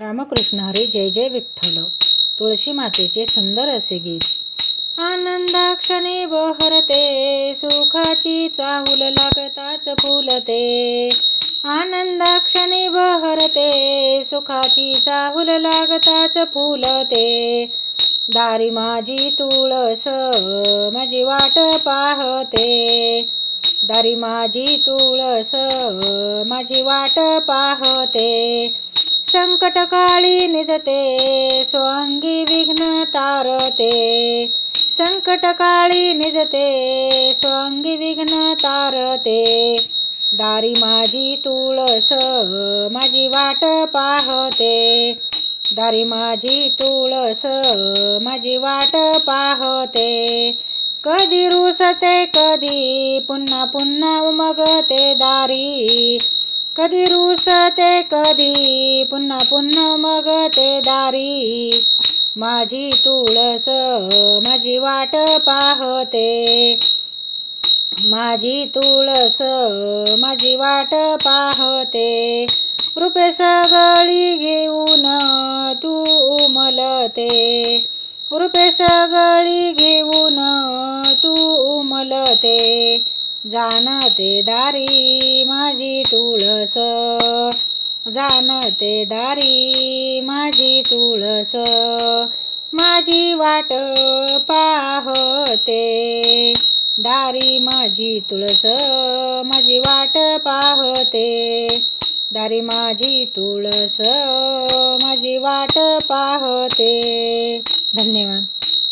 रामकृष्ण हरी जय जय विठ्ठल. तुळशी मातेचे सुंदर असे गीत. आनंदाक्षणी बहरते सुखाची चाहूल लागताच फुलते. आनंदाक्षणी बहरते सुखाची चाहूल लागताच फुलते. दारी माझी तुळस माझी वाट पाहते. दारी माझी तुळस माझी वाट पाहते. संकट काळी निजते स्वांगी विघ्न तारते. संकट काळी निजते स्वांगी विघ्न तारते. दारी माझी तुळस माझी वाट पाहते. दारी माझी तुळस माझी वाट पाहते. कधी रुसते कधी पुन्हा पुन्हा उमगते दारी. कधी रुसते कधी पुन्हा पुन्हा मग ते दारी. माझी तुळस माझी वाट पाहते. माझी तुळस माझी वाट पाहते. रुपे सगळी घेऊन तू उमलते. रुपे सगळी घेऊन तू उमलते. जाणते दारी माझी तुळस जाणते दारी माझी तुळस. माझी वाट पाहते. दारी माझी तुळस माझी वाट पाहते. दारी माझी तुळस माझी वाट पाहते. धन्यवाद.